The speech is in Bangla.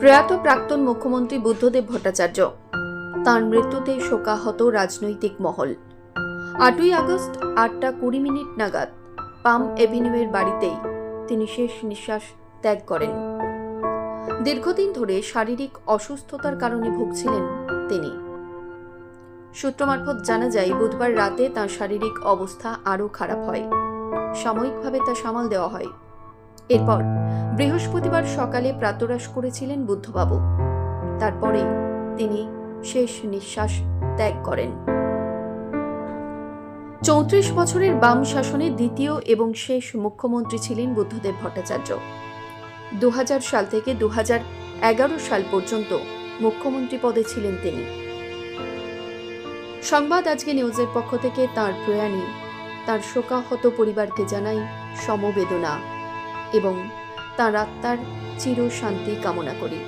প্রয়াত প্রাক্তন মুখ্যমন্ত্রী বুদ্ধদেব ভট্টাচার্য। তাঁর মৃত্যুতে শোকাহত রাজনৈতিক মহল। আটই আগস্ট আটটা কুড়ি মিনিট নাগাদ পাম এভিনিউয়ের বাড়িতেই তিনি শেষ নিঃশ্বাস ত্যাগ করেন। দীর্ঘদিন ধরে শারীরিক অসুস্থতার কারণে ভুগছিলেন তিনি। সূত্র মারফত জানা যায়, বুধবার রাতে তাঁর শারীরিক অবস্থা আরও খারাপ হয়। সাময়িকভাবে তা সামাল দেওয়া হয়। এরপর বৃহস্পতিবার সকালে প্রাতরাশ করেছিলেন বুদ্ধবাবু। তারপরেই তিনি শেষ নিঃশ্বাস ত্যাগ করেন। চৌত্রিশ বছরের বাম শাসনের দ্বিতীয় এবং শেষ মুখ্যমন্ত্রী ছিলেন বুদ্ধদেব ভট্টাচার্য। দু হাজার সাল থেকে দু এগারো সাল পর্যন্ত মুখ্যমন্ত্রী পদে ছিলেন তিনি। সংবাদ আজকে নিউজের পক্ষ থেকে তার প্রয়াণে তার শোকাহত পরিবারকে জানাই সমবেদনা। এবং তাঁর আত্মার চির শান্তি কামনা করি।